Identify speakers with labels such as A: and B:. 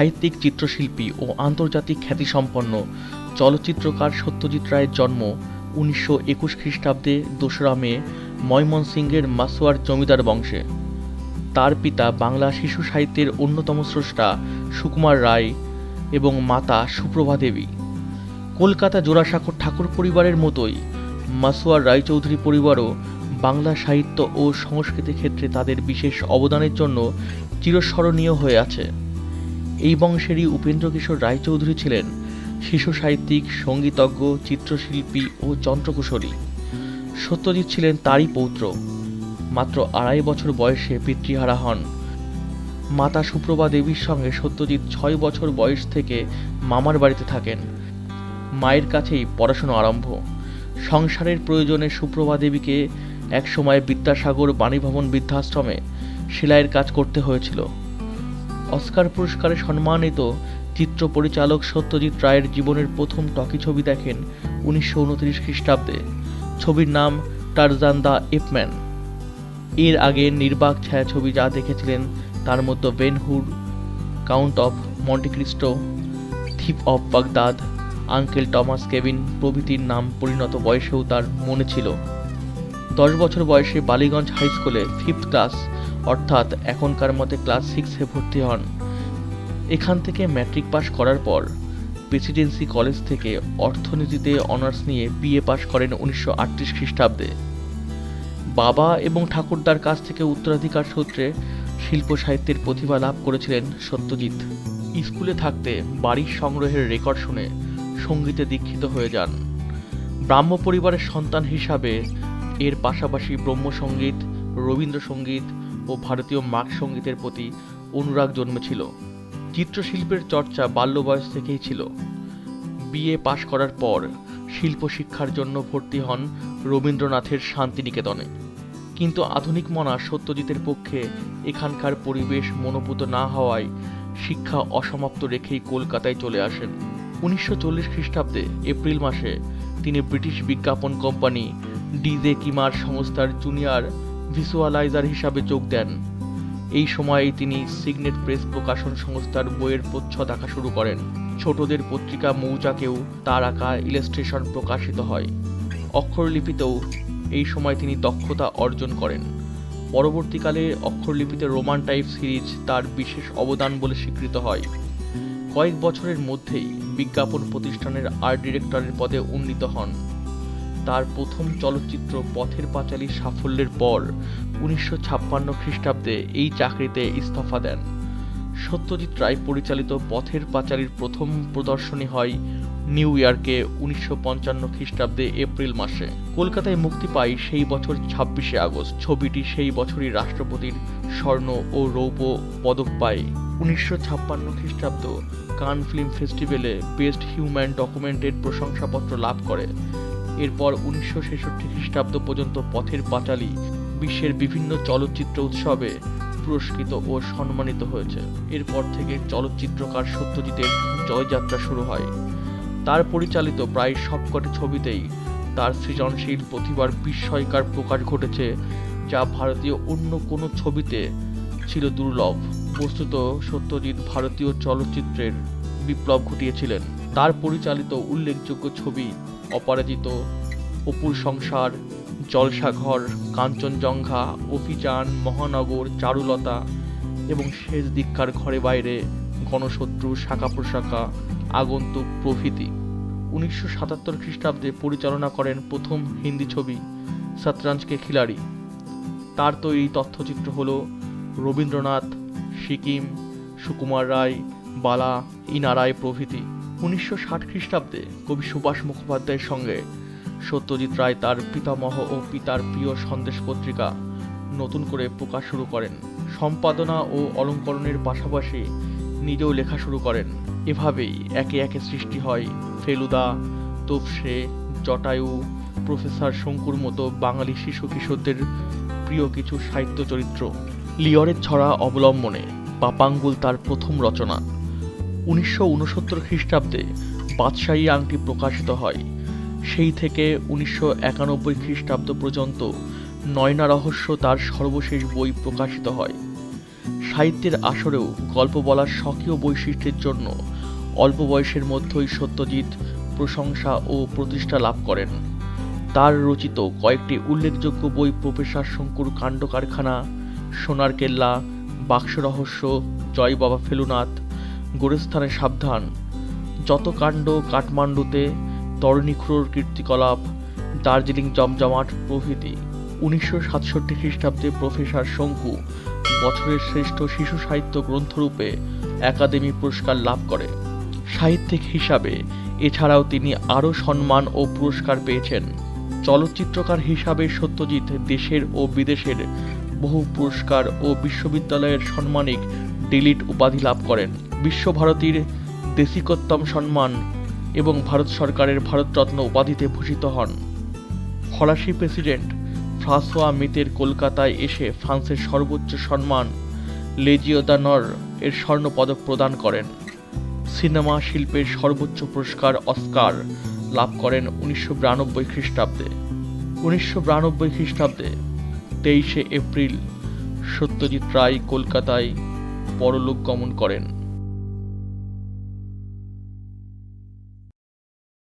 A: সাহিত্যিক, চিত্রশিল্পী ও আন্তর্জাতিক খ্যাতিসম্পন্ন চলচ্চিত্রকার সত্যজিৎ রায়ের জন্ম উনিশশো একুশ খ্রিস্টাব্দে দোসরা মে ময়মনসিংহের মাসোয়ার জমিদার বংশে। তার পিতা বাংলা শিশু সাহিত্যের অন্যতম স্রষ্টা সুকুমার রায় এবং মাতা সুপ্রভা দেবী। কলকাতা জোড়াসাঁকোর ঠাকুর পরিবারের মতোই মাসোয়ার রায়চৌধুরী পরিবারও বাংলা সাহিত্য ও সংস্কৃতি ক্ষেত্রে তাদের বিশেষ অবদানের জন্য চিরস্মরণীয় হয়ে আছে। এই বংশেরই উপেন্দ্র কিশোর রায়চৌধুরী ছিলেন শিশু সাহিত্যিক, সঙ্গীতজ্ঞ, চিত্রশিল্পী ও যন্ত্রকুশলী সত্যজিৎ ছিলেন তারই পৌত্র। মাত্র আড়াই বছর বয়সে পিতৃহারা হন। মাতা সুপ্রভা দেবীর সঙ্গে সত্যজিৎ ছয় বছর বয়স থেকে মামার বাড়িতে থাকেন। মায়ের কাছেই পড়াশুনো আরম্ভ। সংসারের প্রয়োজনে সুপ্রভা দেবীকে একসময় বিদ্যাসাগর বাণীভবন বৃদ্ধাশ্রমে সেলাইয়ের কাজ করতে হয়েছিল। অস্কার পুরস্কারে সম্মানিত চিত্র পরিচালক সত্যজিৎ রায়ের জীবনের প্রথম টকি ছবি দেখেন উনিশশো উনত্রিশ খ্রিস্টাব্দে। ছবির নাম টারজান দ্য এপম্যান এর আগে নির্বাক ছায়াছবি যা দেখেছিলেন তার মধ্যে Ben Hur count of Monte Cristo thief of Baghdad, uncle Tom's cabin প্রভৃতির নাম পরিণত বয়সেও তার মনে ছিল। দশ বছর বয়সে বালিগঞ্জ হাই স্কুলে ফিফথ ক্লাস অর্থাৎ এখনকার মতে ক্লাস সিক্সে ভর্তি হন। এখান থেকে ম্যাট্রিক পাশ করার পর প্রেসিডেন্সি কলেজ থেকে অর্থনীতিতে অনার্স নিয়ে বিএ পাশ করেন উনিশশো আটত্রিশ খ্রিস্টাব্দে। বাবা এবং ঠাকুরদার কাছ থেকে উত্তরাধিকার সূত্রে শিল্প সাহিত্যের প্রতিভা লাভ করেছিলেন সত্যজিৎ। স্কুলে থাকতে বাড়ির সংগ্রহের রেকর্ড শুনে সঙ্গীতে দীক্ষিত হয়ে যান। ব্রাহ্ম পরিবারের সন্তান হিসাবে এর পাশাপাশি ব্রহ্মসঙ্গীত রবীন্দ্রসঙ্গীত ও ভারতীয় মার্ক সঙ্গীতের প্রতি অনুরাগ জন্মেছিল। চিত্রশিল্পের চর্চা বাল্য বয়স থেকেই ছিল। বিএ পাশ করার পর শিল্প শিক্ষার জন্য ভর্তি হন রবীন্দ্রনাথের শান্তিনিকেতনে। কিন্তু আধুনিক মনা সত্যজিতের পক্ষে এখানকার পরিবেশ মনোপুত না হওয়ায় শিক্ষা অসমাপ্ত রেখেই কলকাতায় চলে আসেন। উনিশশো চল্লিশ খ্রিস্টাব্দে এপ্রিল মাসে তিনি ব্রিটিশ বিজ্ঞাপন কোম্পানি ডিজে কিমার সংস্থার জুনিয়র ভিজুয়ালাইজার হিসাবে যোগ দেন। এই সময়েই তিনি সিগনেট প্রেস প্রকাশন সংস্থার বইয়ের প্রচ্ছদ আঁকা শুরু করেন। ছোটদের পত্রিকা মৌচাকেও তার আঁকা ইলাস্ট্রেশন প্রকাশিত হয়। অক্ষরলিপিতেও এই সময় তিনি দক্ষতা অর্জন করেন। পরবর্তীকালে অক্ষরলিপিতে রোমান টাইপ সিরিজ তার বিশেষ অবদান বলে স্বীকৃত হয়। কয়েক বছরের মধ্যেই বিজ্ঞাপন প্রতিষ্ঠানের আর্ট ডিরেক্টরের পদে উন্নীত হন। তার প্রথম চলচ্চিত্র পথের পাঁচালীর সাফল্যের পর উনিশশো ছাপ্পান্ন খ্রিস্টাব্দে এই চাকরিতে ইস্তফা দেন। সত্যজিৎ রায় পরিচালিত পথের পাঁচালীর প্রথম প্রদর্শনী হয় নিউ ইয়র্কে উনিশশো পঞ্চান্ন খ্রিস্টাব্দে এপ্রিল মাসে। কলকাতায় মুক্তি পায় সেই বছর ছাব্বিশে আগস্ট। ছবিটি সেই বছরই রাষ্ট্রপতির স্বর্ণ ও রৌপ্য পদক পায়। উনিশশো ছাপ্পান্ন খ্রিস্টাব্দ কান ফিল্ম ফেস্টিভ্যালে বেস্ট হিউম্যান ডকুমেন্টের প্রশংসাপত্র লাভ করে। এরপর উনিশশো ছেষট্টি খ্রিস্টাব্দ পর্যন্ত পথের পাঁচালী বিশ্বের বিভিন্ন চলচ্চিত্র উৎসবে পুরস্কৃত ও সম্মানিত হয়েছে। এরপর থেকে চলচ্চিত্রকার সত্যজিতের জয়যাত্রা শুরু হয়। তার পরিচালিত প্রায় সবকটি ছবিতেই তার সৃজনশীল প্রতিভার বিস্ময়কার প্রকাশ ঘটেছে, যা ভারতীয় অন্য কোনো ছবিতে ছিল দুর্লভ। বস্তুত সত্যজিৎ ভারতীয় চলচ্চিত্রের বিপ্লব ঘটিয়েছিলেন। তার পরিচালিত উল্লেখযোগ্য ছবি অপরাজিত। অপুর সংসার, জলসাঘর, কাঞ্চনজঙ্ঘা, অভিযান, মহানগর, চারুলতা এবং শেষ দিককার ঘরে বাইরে গণশত্রু শাখা প্রশাখা, আগন্তুক প্রভৃতি। উনিশশো সাতাত্তর খ্রিস্টাব্দে পরিচালনা করেন প্রথম হিন্দি ছবি শতরঞ্জকে খিলাড়ি। তার তৈরি তথ্যচিত্র হল রবীন্দ্রনাথ, সিকিম, সুকুমার রায়, বালা, ইনারায় প্রভৃতি। উনিশশো ষাট খ্রিস্টাব্দে কবি সুভাষ মুখোপাধ্যায়ের সঙ্গে সত্যজিৎ রায় তার পিতামহ ও পিতার প্রিয় সন্দেশ পত্রিকা নতুন করে প্রকাশ শুরু করেন। সম্পাদনা ও অলঙ্করণের পাশাপাশি নিজেও লেখা শুরু করেন। এভাবেই একে একে সৃষ্টি হয় ফেলুদা, তোপসে, জটায়ু, প্রফেসর শঙ্কুর মতো বাঙালি শিশু কিশোরদের প্রিয় কিছু সাহিত্য চরিত্র। লিওরের ছড়া অবলম্বনে পাপাঙ্গুল তার প্রথম রচনা। উনিশশো উনসত্তর খ্রিস্টাব্দে বাদশাহী আংটি প্রকাশিত হয়। সেই থেকে উনিশশো একানব্বই খ্রিস্টাব্দ পর্যন্ত নয়না রহস্য তার সর্বশেষ বই প্রকাশিত হয়। সাহিত্যের আসরেও গল্প বলার স্বকীয় বৈশিষ্ট্যের জন্য অল্প বয়সের মধ্যেই সত্যজিৎ প্রশংসা ও প্রতিষ্ঠা লাভ করেন। তার রচিত কয়েকটি উল্লেখযোগ্য বই প্রফেসর শঙ্কুর কাণ্ড কারখানা, সোনার কেল্লা, বাক্স রহস্য, জয় বাবা ফেলুনাথ গোরস্থানে সাবধান। যত কাণ্ড কাঠমান্ডুতে তরণীখুড়োর কীর্তিকলাপ, দার্জিলিং জমজমাট প্রভৃতি, উনিশশো সাতষট্টি খ্রিস্টাব্দে প্রফেসর শঙ্কু বছরের শ্রেষ্ঠ শিশু সাহিত্য গ্রন্থরূপে একাডেমি পুরস্কার লাভ করে। সাহিত্যিক হিসাবে এছাড়াও তিনি আরও সম্মান ও পুরস্কার পেয়েছেন। চলচ্চিত্রকার হিসাবে সত্যজিৎ দেশের ও বিদেশের বহু পুরস্কার ও বিশ্ববিদ্যালয়ের সম্মানিক ডিলিট উপাধি লাভ করেন। বিশ্বভারতীর দেশিকোত্তম সম্মান এবং ভারত সরকারের ভারতরত্ন উপাধিতে ভূষিত হন। ফরাসি প্রেসিডেন্ট ফ্রাঁসোয়া মিতের কলকাতায় এসে ফ্রান্সের সর্বোচ্চ সম্মান লেজিও দানর এর স্বর্ণ পদক প্রদান করেন। সিনেমা শিল্পের সর্বোচ্চ পুরস্কার অস্কার লাভ করেন উনিশশো বিরানব্বই খ্রিস্টাব্দে। উনিশশো বিরানব্বই খ্রিস্টাব্দে তেইশে এপ্রিল সত্যজিৎ রায় কলকাতায় পরলোক গমন করেন।